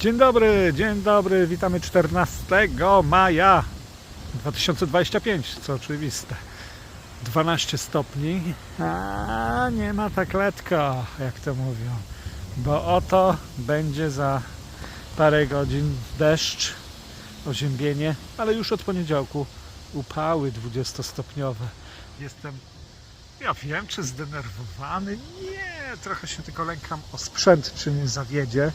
Dzień dobry, dzień dobry, witamy 14 maja 2025, co oczywiste. 12 stopni, a nie ma tak letko, jak to mówią, bo oto będzie za parę godzin deszcz, oziębienie, ale już od poniedziałku upały 20-stopniowe. Jestem, ja wiem, czy zdenerwowany? Nie, trochę się tylko lękam o sprzęt, czy nie zawiedzie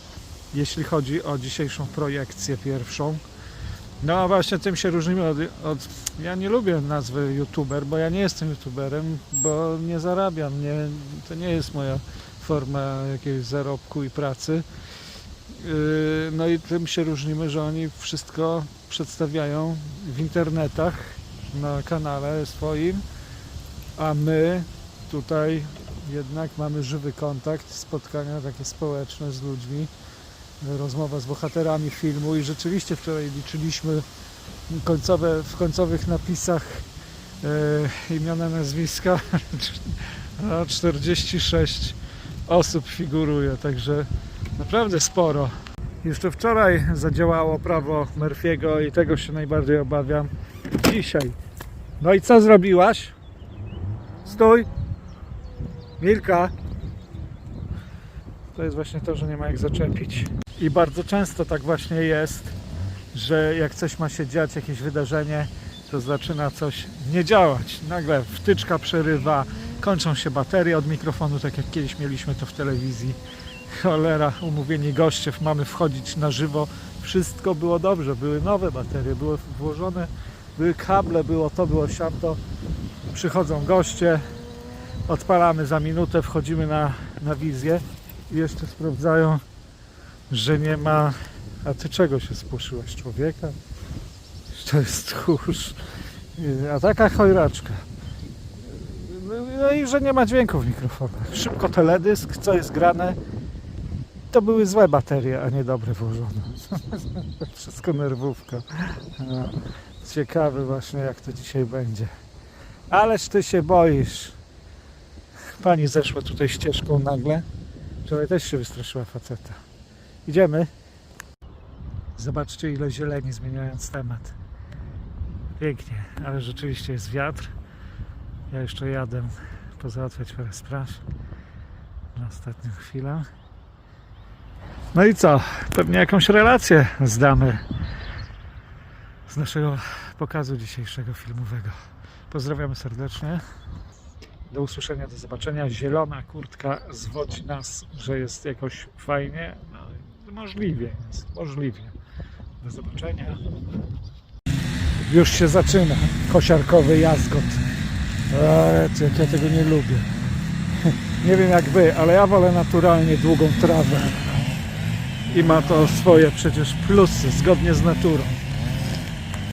jeśli chodzi o dzisiejszą projekcję pierwszą. No a właśnie tym się różnimy od, od... Ja nie lubię nazwy youtuber, bo ja nie jestem youtuberem, bo nie zarabiam, nie, to nie jest moja forma jakiegoś zarobku i pracy. Yy, No i tym się różnimy, że oni wszystko przedstawiają w internetach, na kanale swoim, a my tutaj jednak mamy żywy kontakt, spotkania takie społeczne z ludźmi rozmowa z bohaterami filmu i rzeczywiście wczoraj liczyliśmy końcowe, w końcowych napisach e, imiona, nazwiska a 46 osób figuruje, także naprawdę sporo. Jeszcze wczoraj zadziałało prawo Murphy'ego i tego się najbardziej obawiam dzisiaj. No i co zrobiłaś? Stój! Milka! To jest właśnie to, że nie ma jak zaczepić. I bardzo często tak właśnie jest, że jak coś ma się dziać, jakieś wydarzenie, to zaczyna coś nie działać. Nagle wtyczka przerywa, kończą się baterie od mikrofonu, tak jak kiedyś mieliśmy to w telewizji. Cholera, umówieni goście, mamy wchodzić na żywo. Wszystko było dobrze, były nowe baterie, były włożone, były kable, było to, było siamto. Przychodzą goście, odpalamy za minutę, wchodzimy na, na wizję i jeszcze sprawdzają, że nie ma. A ty czego się spłoszyłeś, człowieka? To jest tchórz. A taka chojraczka. No, i że nie ma dźwięku w mikrofonach. Szybko teledysk, co jest grane. To były złe baterie, a nie dobre włożone. Wszystko nerwówka. No, ciekawy właśnie jak to dzisiaj będzie. Ależ ty się boisz. Pani zeszła tutaj ścieżką nagle. Wczoraj też się wystraszyła faceta. Idziemy. Zobaczcie ile zieleni zmieniając temat. Pięknie, ale rzeczywiście jest wiatr. Ja jeszcze jadę pozałatwiać parę spraw na ostatnią chwilę. No i co? Pewnie jakąś relację zdamy z naszego pokazu dzisiejszego filmowego. Pozdrawiamy serdecznie. Do usłyszenia, do zobaczenia. Zielona kurtka zwodzi nas, że jest jakoś fajnie. Możliwie jest, możliwie. Do zobaczenia. Już się zaczyna kosiarkowy jazgot. Eee, ja tego nie lubię. Nie wiem jak wy, ale ja wolę naturalnie długą trawę. I ma to swoje przecież plusy, zgodnie z naturą.